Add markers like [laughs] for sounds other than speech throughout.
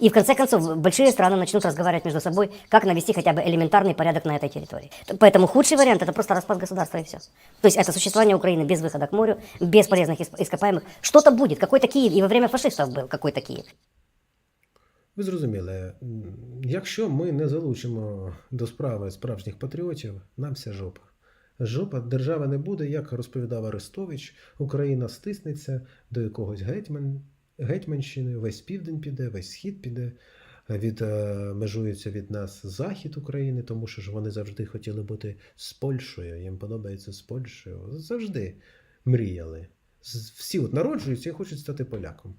И в конце концов, большие страны начнут разговаривать между собой, как навести хотя бы элементарный порядок на этой территории. Поэтому худший вариант это просто распад государства и все. То есть это существование Украины без выхода к морю, без полезных иск- ископаемых. Что-то будет, какой-то Киев, и во время фашистов был какой-то Киев. Ви зрозуміли, м, якщо ми не залучимо до справи справжніх патріотів, нам вся жопа. Жопа держави не буде, як розповідав Арестович, Україна стиснеться до якогось гетьман, гетьманщини, весь південь піде, весь схід піде, від, е, межується від нас захід України, тому що ж вони завжди хотіли бути з Польщею, їм подобається з Польщею. Завжди мріяли. Всі от народжуються і хочуть стати поляком.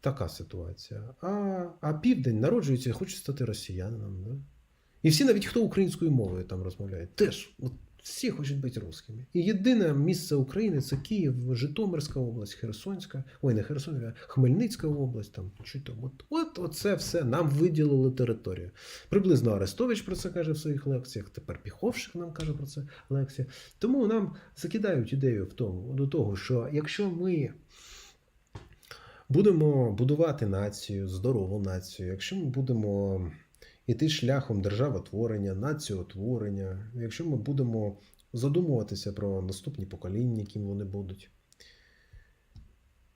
Така ситуація. А, а південь народжується і хоче стати росіянином. Да? І всі, навіть хто українською мовою там розмовляють, теж от, всі хочуть бути русскими. І єдине місце України це Київ, Житомирська область, Херсонська, ой, не Херсонська, Хмельницька область. Там, чи там, от, от оце все нам виділили територію. Приблизно Арестович про це каже в своїх лекціях, тепер Піховшик нам каже про це лекція. Тому нам закидають ідею в тому, до того, що якщо ми будемо будувати націю, здорову націю, якщо ми будемо йти шляхом державотворення, націотворення, якщо ми будемо задумуватися про наступні покоління, яким вони будуть,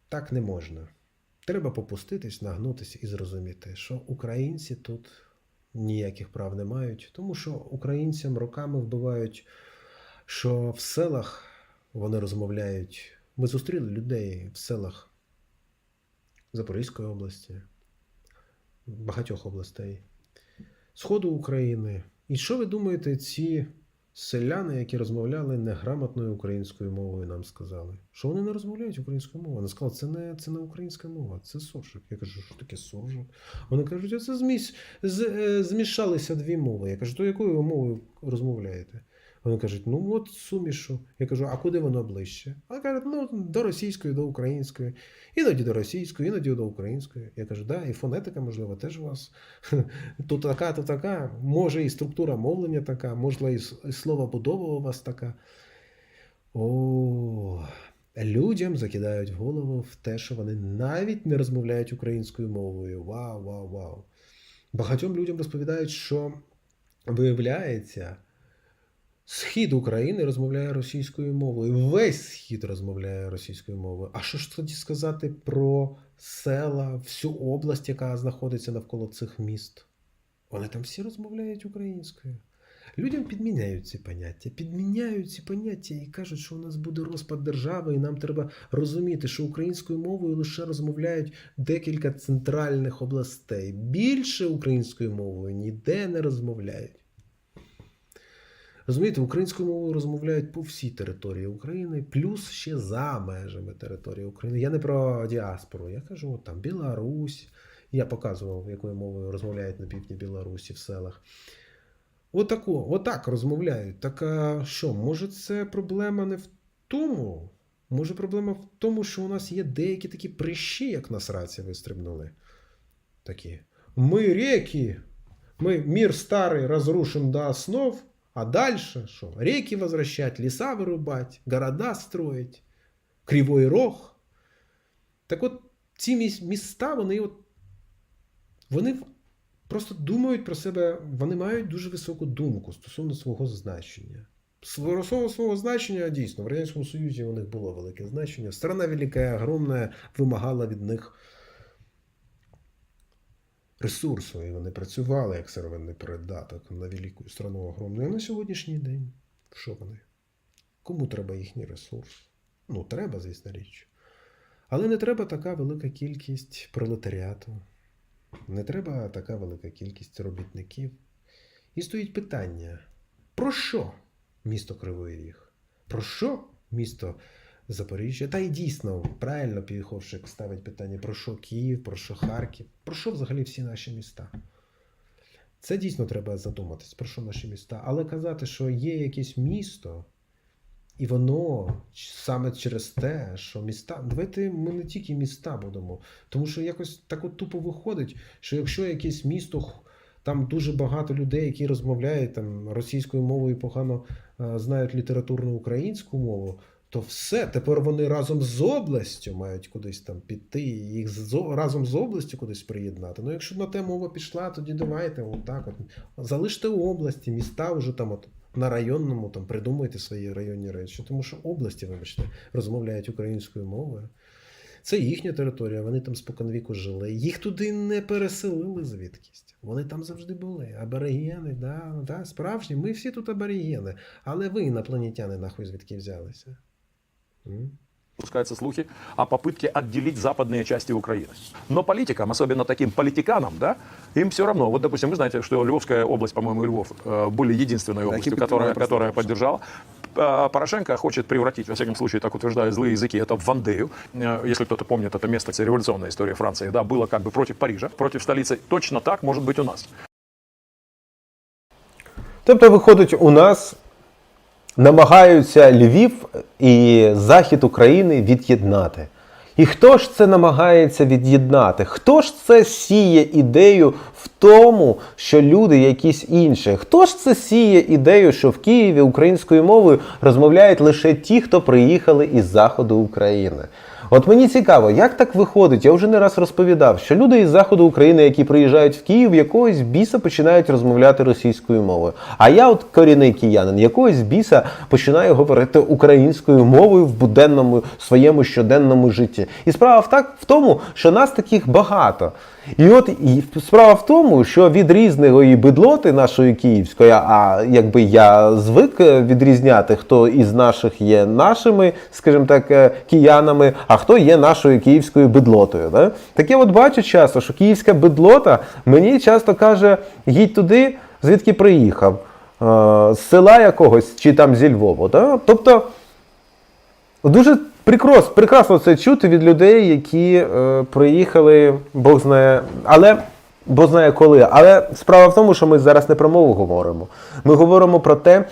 так не можна. Треба попуститись, нагнутися і зрозуміти, що українці тут ніяких прав не мають, тому що українцям роками вбивають, що в селах вони розмовляють. Ми зустріли людей в селах Запорізької області, багатьох областей, Сходу України. І що ви думаєте, ці селяни, які розмовляли неграмотною українською мовою, нам сказали? Що вони не розмовляють українською мовою? Вони сказали, це не, це не українська мова, це суржик. Я кажу, що таке суржик? Вони кажуть, це зміс, з, е, змішалися дві мови. Я кажу, то якою мовою розмовляєте? Вони кажуть, ну от сумішу. Я кажу, а куди воно ближче? А кажуть, ну до російської, до української. Іноді до російської, іноді до української. Я кажу, да, і фонетика, можливо, теж у вас [laughs] то така, то така. Може, і структура мовлення така, можливо, і словобудова у вас така. О, людям закидають голову в те, що вони навіть не розмовляють українською мовою. Вау, вау, вау. Багатьом людям розповідають, що виявляється, схід України розмовляє російською мовою. Весь схід розмовляє російською мовою. А що ж тоді сказати про села, всю область, яка знаходиться навколо цих міст? Вони там всі розмовляють українською. Людям підміняють ці поняття, підміняють ці поняття і кажуть, що у нас буде розпад держави, і нам треба розуміти, що українською мовою лише розмовляють декілька центральних областей. Більше українською мовою ніде не розмовляють. Розумієте, українською мовою розмовляють по всій території України, плюс ще за межами території України. Я не про діаспору, я кажу, от там Білорусь. Я показував, якою мовою розмовляють на півдні Білорусі в селах. Отако, отак розмовляють. Так а що, може, це проблема не в тому? Може, проблема в тому, що у нас є деякі такі прищі, як на сраці вистрибнули. Такі. Ми реки, мы мир старый разрушим до основ, а дальше что? Реки возвращать, леса вырубать, города строить, кривой рог. Так от ці міста, вони от вони просто думають про себе, вони мають дуже високу думку стосовно свого значення. Свого свого значення дійсно в Радянському Союзі у них було велике значення. Страна велика, огромна, вимагала від них ресурсу, і вони працювали як сировинний придаток на велику страну огромну. І на сьогоднішній день що вони? Кому треба їхній ресурс? Ну, треба, звісно річ. Але не треба така велика кількість пролетаріату, не треба така велика кількість робітників. І стоїть питання: про що місто Кривий Ріг? Про що місто Запоріжжя? Та й дійсно, правильно Піховшик ставить питання: про що Київ, про що Харків, про що взагалі всі наші міста? Це дійсно треба задуматись, про що наші міста. Але казати, що є якесь місто, і воно саме через те, що міста. Давайте ми не тільки міста будемо. Тому що якось так от тупо виходить, що якщо якесь місто, там дуже багато людей, які розмовляють там російською мовою погано е, знають літературну українську мову, то все, тепер вони разом з областю мають кудись там піти, їх разом з областю кудись приєднати. Ну, якщо на те мова пішла, тоді давайте отак от. Залиште області, міста вже там от на районному там придумайте свої районні речі. Тому що області, вибачте, розмовляють українською мовою. Це їхня територія, вони там споконвіку жили. Їх туди не переселили звідкись. Вони там завжди були. Аборигени, да, да, справжні. Ми всі тут аборигени. Але ви, інопланетяни, нахуй звідки взялися? Пускаются слухи о попытке отделить западные части Украины. Но политикам, особенно таким политиканам, да, им все равно. Вот, допустим, вы знаете, что Львовская область, по-моему, Львов э, были единственной областью, которая, которая поддержала. А Порошенко хочет превратить, во всяком случае, так утверждают злые языки, это в Вандею. Э, Если кто-то помнит это место, это революционная история Франции, да, было как бы против Парижа, против столицы. Точно так может быть у нас. Тобто, виходить, у нас намагаються Львів і захід України від'єднати. І хто ж це намагається від'єднати? Хто ж це сіє ідею в тому, що люди якісь інші? Хто ж це сіє ідею, що в Києві українською мовою розмовляють лише ті, хто приїхали із заходу України? От мені цікаво, як так виходить? Я вже не раз розповідав, що люди із заходу України, які приїжджають в Київ, якогось біса починають розмовляти російською мовою. А я, от корінний киянин, якогось біса починаю говорити українською мовою в буденному своєму щоденному житті. І справа в так в тому, що нас таких багато. І от і справа в тому, що від різної бидлоти нашої київської, а якби я звик е, відрізняти, хто із наших є нашими, скажімо так, е, киянами, а хто є нашою київською бидлотою. Да? Так я от бачу часто, що київська бидлота мені часто каже: їдь туди, звідки приїхав, е, з села якогось чи там зі Львова. Да? Тобто. Дуже прекрасно, прекрасно це чути від людей, які е, приїхали, Бог знає, але Бог знає коли. Але справа в тому, що ми зараз не про мову говоримо. Ми говоримо про те,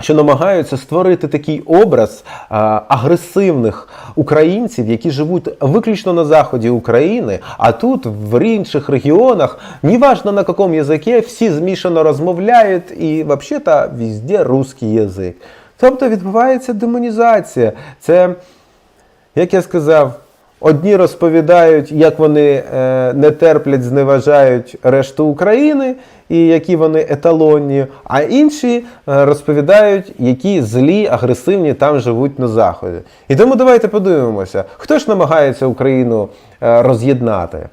що намагаються створити такий образ а, агресивних українців, які живуть виключно на заході України, а тут в інших регіонах, неважно на якому язикі, всі змішано розмовляють, і взагалі-то везде русський язик. Тобто відбувається демонізація. Це, як я сказав, одні розповідають, як вони е, не терплять, зневажають решту України, і які вони еталонні, а інші е, розповідають, які злі, агресивні там живуть на Заході. І тому давайте подивимося, хто ж намагається Україну е, роз'єднати.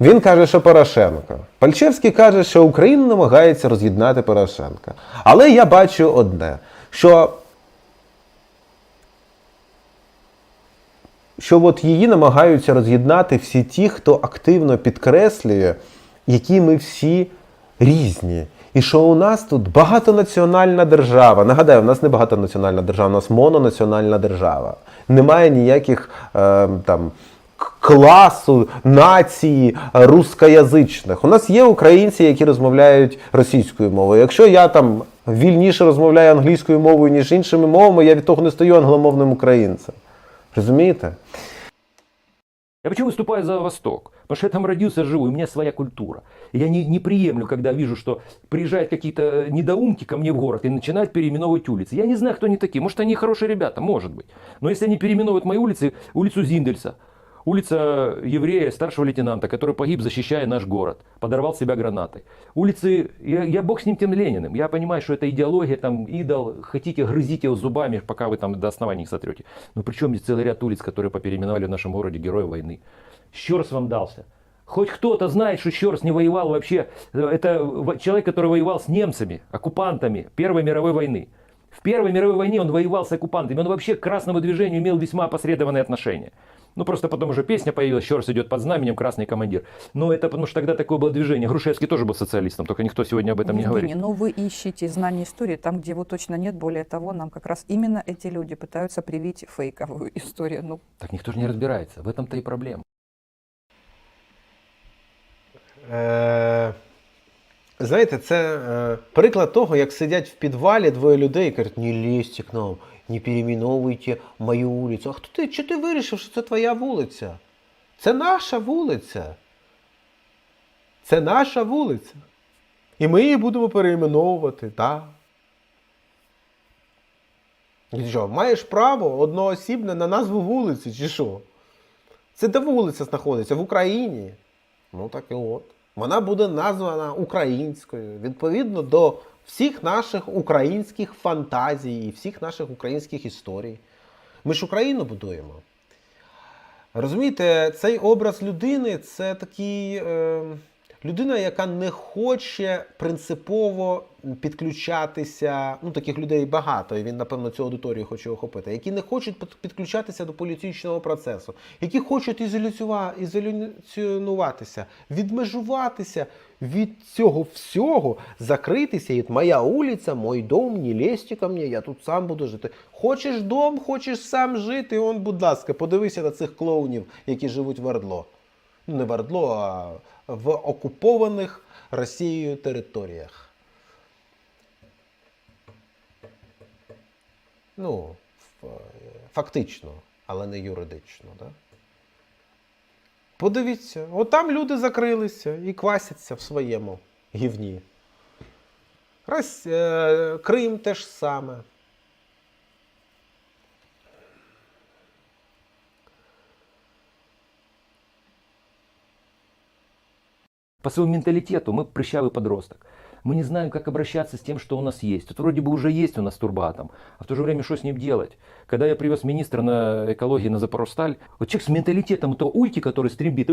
Він каже, що Порошенко. Пальчевський каже, що Україна намагається роз'єднати Порошенка. Але я бачу одне, що, що от її намагаються роз'єднати всі ті, хто активно підкреслює, які ми всі різні. І що у нас тут багатонаціональна держава. Нагадаю, у нас не багатонаціональна держава, у нас мононаціональна держава. Немає ніяких е, там класу, нації е, рускоязичних. У нас є українці, які розмовляють російською мовою. Якщо я там вільніше розмовляю англійською мовою, ніж іншими мовами, я від того не стаю англомовним українцем. Розумієте? Я почему выступаю за Восток? Потому что я там родился, живу, и у меня своя культура. И я не, не приемлю, когда вижу, что приезжают какие-то недоумки ко мне в город и начинают переименовывать улицы. Я не знаю, кто они такие. Может, они хорошие ребята, может быть. Но если они переименовывают мои улицы, улицу Зиндельса, улица еврея, старшего лейтенанта, который погиб, защищая наш город, подорвал себя гранатой. Улицы, я, я бог с ним тем Лениным. Я понимаю, что это идеология, там, идол, хотите, грызите его зубами, пока вы там до основания их сотрете. Но причем есть целый ряд улиц, которые попереименовали в нашем городе героя войны. Щерс вам дался. Хоть кто-то знает, что Щерс не воевал вообще. Это в- человек, который воевал с немцами, оккупантами Первой мировой войны. В Первой мировой войне он воевал с оккупантами. Он вообще к красному движению имел весьма опосредованные отношения. Ну, просто потом уже песня появилась, Щерс идет под знаменем, красный командир. Но это потому что тогда такое было движение. Грушевский тоже был социалистом, только никто сегодня об этом не говорит. Евгений, но вы ищете знания истории там, где его точно нет. Более того, нам как раз именно эти люди пытаются привить фейковую [laughs] историю. Ну, Так никто же не разбирается. В этом-то и проблема. Знаєте, це е, приклад того, як сидять в підвалі двоє людей і кажуть, не лізьте к нам, не перейменовуйте мою вулицю. А хто ти? Чи ти вирішив, що це твоя вулиця? Це наша вулиця. Це наша вулиця. І ми її будемо перейменовувати, так. Що, маєш право одноосібне на назву вулиці, чи що? Це де вулиця знаходиться? В Україні. Ну так і от. Вона буде названа українською відповідно до всіх наших українських фантазій і всіх наших українських історій. Ми ж Україну будуємо. Розумієте, цей образ людини це такий. Е, людина, яка не хоче принципово підключатися. Ну, таких людей багато, і він, напевно, цю аудиторію хоче охопити, які не хочуть підключатися до політичного процесу, які хочуть ізоляціонуватися, відмежуватися від цього всього, закритися. І моя вулиця, мой дом, не лезьте ко мені, я тут сам буду жити. Хочеш дом, хочеш сам жити. Он, будь ласка, подивися на цих клоунів, які живуть в Ордло. Ну, не в Ордло, а в окупованих Росією територіях. Ну, фактично, але не юридично. Да? Подивіться, от там люди закрилися і квасяться в своєму гівні. Рос... е, Крим теж саме. По своему менталитету мы прыщавый подросток. Мы не знаем, как обращаться с тем, что у нас есть. Вот вроде бы уже есть у нас турбатом, а в то же время что с ним делать? Когда я привез министра на экологии на Запорожсталь, вот человек с менталитетом, то ульки, который стрембит,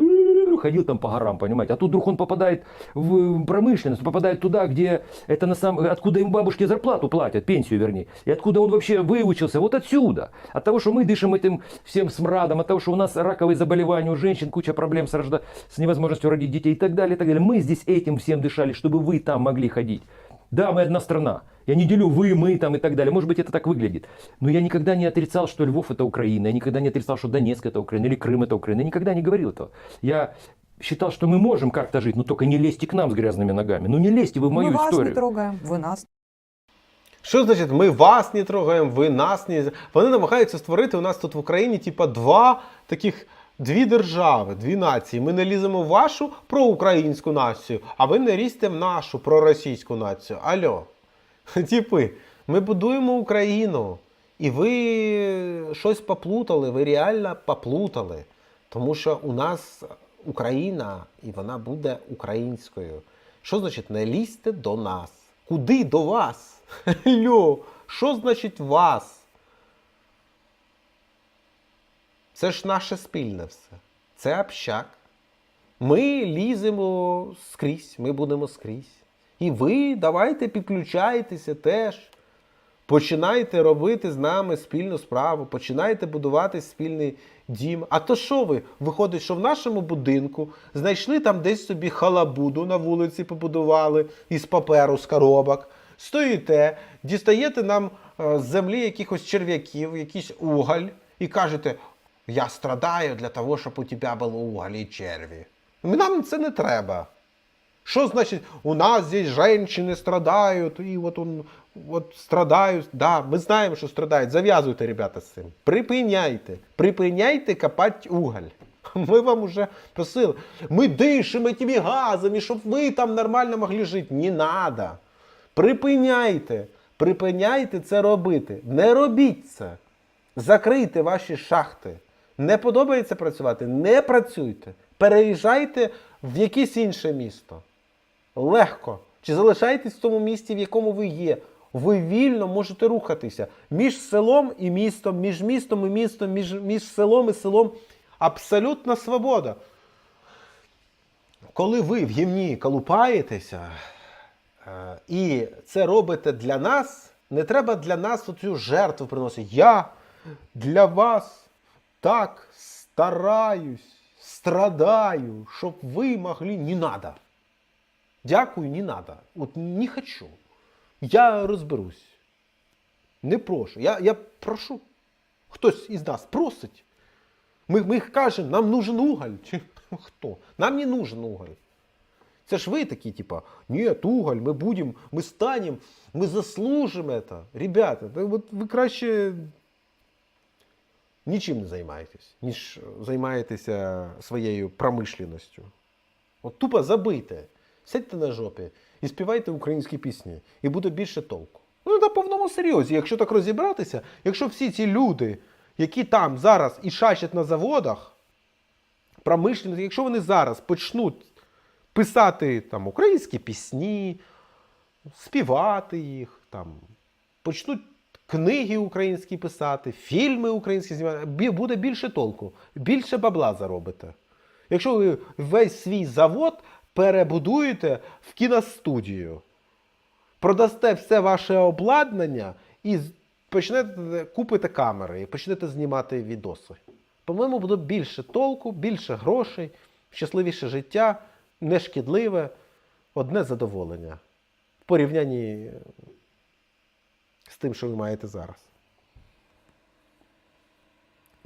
ходил там по горам, понимаете, а тут вдруг он попадает в промышленность, попадает туда, где это на самом, откуда им бабушки зарплату платят, пенсию вернее, и откуда он вообще выучился, вот отсюда, от того, что мы дышим этим всем смрадом, от того, что у нас раковые заболевания у женщин, куча проблем с, рожда... с невозможностью родить детей и так далее, и так далее. Мы здесь этим всем дышали, чтобы вы там могли ходить. Да, мы одна страна. Я не делю вы, мы там и так далее. Может быть, это так выглядит. Но я никогда не отрицал, что Львов это Украина. Я никогда не отрицал, что Донецк это Украина или Крым это Украина. Я никогда не говорил этого. Я считал, что мы можем как-то жить, но только не лезьте к нам с грязными ногами. Ну не лезьте вы в мою Мы вас историю. не трогаем, вы нас Що значить, ми вас не трогаємо, ви нас не. Вони намагаються створити у нас тут в Україні, типа, два таких. Дві держави, дві нації. Ми не ліземо в вашу проукраїнську націю, а ви не лізьте в нашу проросійську націю. Альо. [laughs] Типи, ми будуємо Україну. І ви щось поплутали, ви реально поплутали. Тому що у нас Україна, і вона буде українською. Що значить не лізьте до нас? Куди до вас? [laughs] Льо, що значить вас? Це ж наше спільне все. Це общак. Ми ліземо скрізь, ми будемо скрізь. І ви давайте підключайтеся теж. Починайте робити з нами спільну справу, починайте будувати спільний дім. А то що ви? Виходить, що в нашому будинку знайшли там десь собі халабуду на вулиці, побудували із паперу, з коробок. Стоїте, дістаєте нам е, з землі якихось черв'яків, якийсь уголь, і кажете: Я страдаю для того, щоб у тебе було уголь і черві. Нам це не треба. Что значит, у нас здесь женщины страдают, и вот он вот страдают. Да, мы знаем, что страдают. Зав'язуйте, ребята, з цим. Припиняйте. Припиняйте копати уголь. [laughs] Ми вам уже просили. Ми дишимо тими газами, щоб ви там нормально могли жити. Не надо. Припиняйте. Припиняйте це робити. Не робіть це. Закрийте ваші шахти. Не подобається працювати? Не працюйте. Переїжджайте в якесь інше місто. Легко. Чи залишайтесь в тому місті, в якому ви є. Ви вільно можете рухатися між селом і містом, між містом і містом, між, між селом і селом. Абсолютна свобода. Коли ви в гімні колупаєтеся е, і це робите для нас, не треба для нас оцю жертву приносити. Я для вас так стараюсь, страдаю, щоб ви могли. Не надо. Дякую, не надо. От не хочу. Я розберусь. Не прошу. Я, я прошу. Хтось із нас просить. Ми, ми кажемо, нам нужен уголь. Чи хто? Нам не нужен уголь. Це ж ви такі, типа, нет, уголь, ми будемо, ми станемо, ми заслужимо это. Ребята, ви краще нічим не займаєтесь, ніж займаєтеся своєю промишленістю. От тупо забийте. Сядьте на жопі і співайте українські пісні, і буде більше толку. Ну, на повному серйозі, якщо так розібратися, якщо всі ці люди, які там зараз і шачать на заводах, промишленці, якщо вони зараз почнуть писати там українські пісні, співати їх, там, почнуть книги українські писати, фільми українські знімати, буде більше толку, більше бабла заробите. Якщо ви весь свій завод перебудуєте в кіностудію, продасте все ваше обладнання і почнете купите камери і почнете знімати відоси. По-моєму, буде більше толку, більше грошей, щасливіше життя, нешкідливе, одне задоволення в порівнянні з тим, що ви маєте зараз.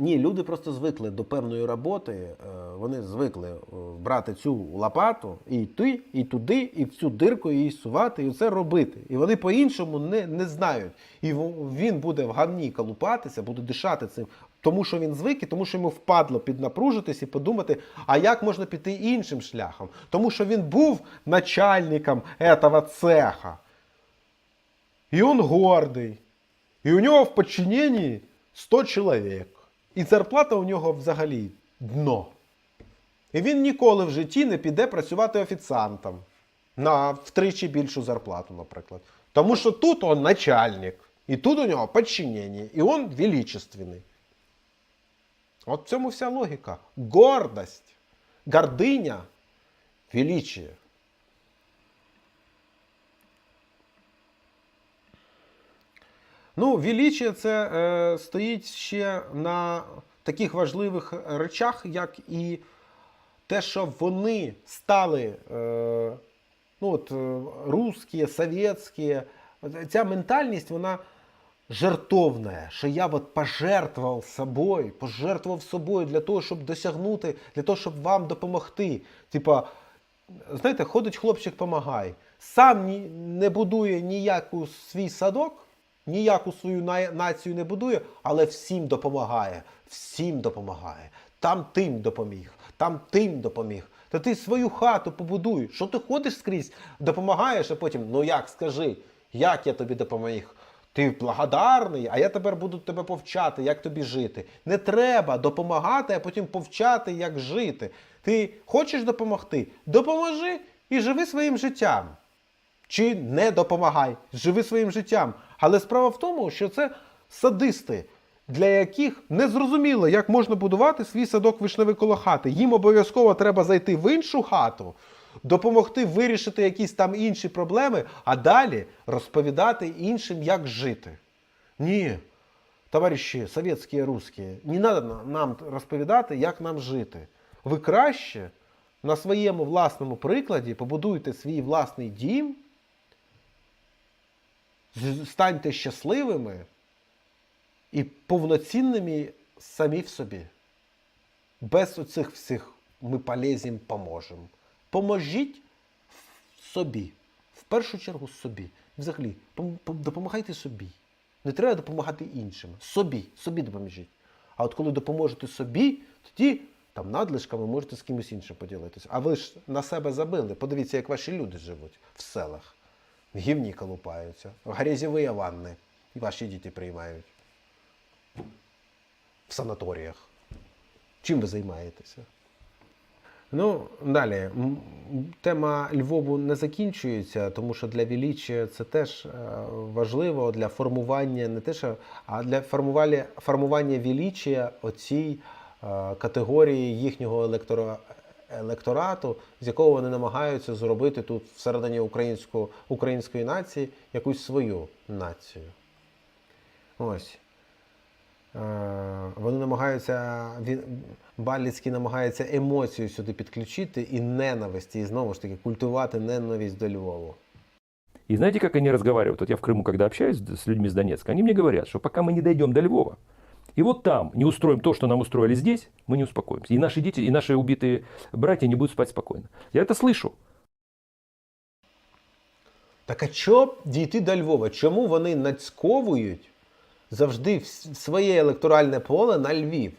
Ні, люди просто звикли до певної роботи, е, вони звикли е, брати цю лопату і йти, і туди, і в цю дирку її сувати, і це робити. І вони по-іншому не, не знають. І він буде в гамні колупатися, буде дишати цим, тому що він звик, і тому що йому впадло піднапружитись і подумати, а як можна піти іншим шляхом? Тому що він був начальником этого цеха. І він гордий. І у нього в подчиненні 100 чоловік. І зарплата у нього взагалі дно. І він ніколи в житті не піде працювати офіціантом на втричі більшу зарплату, наприклад. Тому що тут он начальник, і тут у нього подчинення, і він величественний. От в цьому вся логіка. Гордость, гординя, величие. Ну, величие це е, стоїть ще на таких важливих речах, як і те, що вони стали е, ну, от, е, русські, совєтські. Ця ментальність, вона жертовна, що я от пожертвував собою, пожертвував собою для того, щоб досягнути, для того, щоб вам допомогти. Типа, знаєте, ходить хлопчик, помагай. Сам не будує ніяку свій садок, ніяку свою на- націю не будує, але всім допомагає. Всім допомагає. Там тим допоміг, там тим допоміг. Та ти свою хату побудуй. Що ти ходиш скрізь, допомагаєш, а потім, ну як скажи, як я тобі допоміг? Ти благодарний, а я тепер буду тебе повчати, як тобі жити. Не треба допомагати, а потім повчати, як жити. Ти хочеш допомогти? Допоможи і живи своїм життям. Чи не допомагай, живи своїм життям. Але справа в тому, що це садисти, для яких не зрозуміло, як можна будувати свій садок вишневий коло хати. Їм обов'язково треба зайти в іншу хату, допомогти вирішити якісь там інші проблеми, а далі розповідати іншим, як жити. Ні, товариші совєтські, русські, не треба нам розповідати, як нам жити. Ви краще на своєму власному прикладі побудуйте свій власний дім, станьте щасливими і повноцінними самі в собі. Без оцих всіх ми полезім, поможемо. Поможіть собі. В першу чергу собі. Взагалі, пом- пом- допомагайте собі. Не треба допомагати іншим. Собі, собі допоможіть. А от коли допоможете собі, тоді там надлишками можете з кимось іншим поділитися. А ви ж на себе забили. Подивіться, як ваші люди живуть в селах. В гівні колупаються, в ванни. І ваші діти приймають. В санаторіях. Чим ви займаєтеся? Ну, далі. Тема Львову не закінчується, тому що для Вілічі це теж е, важливо для формування, не те, що, а для формування, формування Вілічія оцій е, категорії їхнього електора, електорату, з якого вони намагаються зробити тут всередині українського, української нації якусь свою націю. Ось. Е, Вони намагаються, він, Баліцький намагається емоцію сюди підключити і ненависті, і знову ж таки культувати ненависть до Львову. И знаете, как они разговаривают? Вот я в Крыму, когда общаюсь с людьми с Донецка, они мне говорят, что пока мы не дойдем до Львова, и вот там не устроим то, что нам устроили здесь, мы не успокоимся. И наши дети, и наши убитые братья не будут спать спокойно. Я это слышу. Так а що дійти до Львова? Чому вони нацьковують завжди вс- своє електоральне поле на Львів?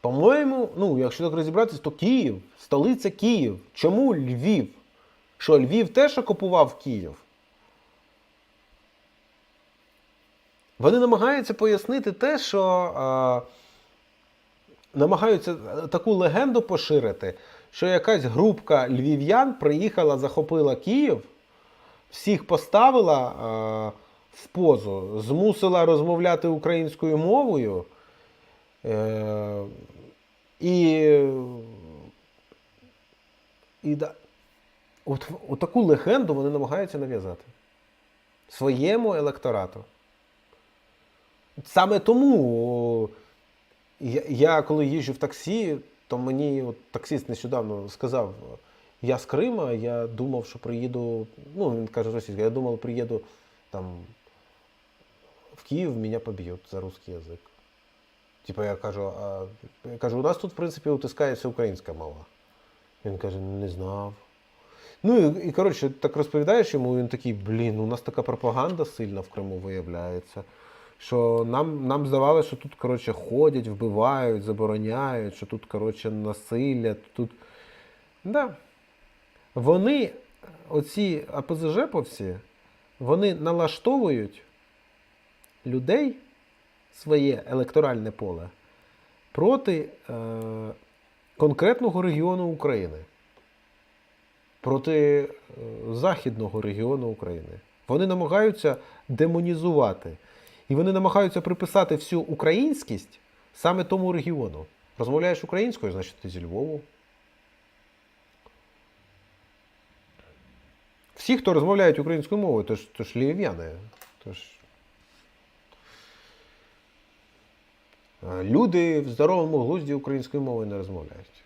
По-моєму, ну, якщо так розібратися, то Київ, столиця Київ. Чому Львів? Що Львів теж окупував Київ? Вони намагаються пояснити те, що е, намагаються таку легенду поширити, що якась групка львів'ян приїхала, захопила Київ, всіх поставила е, в позу, змусила розмовляти українською мовою. Е, і, і от, от таку легенду вони намагаються нав'язати своєму електорату. Саме тому я, я коли їжджу в таксі, то мені от, таксист нещодавно сказав: я з Крима, я думав, що приїду. Ну, він каже російською, я думав, приїду там в Київ, мене поб'ють за русский язик. Типа я кажу, а я кажу, у нас тут, в принципі, утискається українська мова. Він каже, не знав. Ну і, і коротше, так розповідаєш йому, він такий, блін, у нас така пропаганда сильна в Криму виявляється. Що нам, нам здавалося, що тут, коротше, ходять, вбивають, забороняють, що тут, коротше, насилля, тут. Да. Вони, оці АПЗЖПовці, вони налаштовують людей, своє електоральне поле, проти е, конкретного регіону України проти е, західного регіону України. Вони намагаються демонізувати. І вони намагаються приписати всю українськість саме тому регіону. Розмовляєш українською, значить ти зі Львову. Всі, хто розмовляють українською мовою, то ж, то ж львів'яни. То ж... Е, Люди в здоровому глузді українською мовою не розмовляють.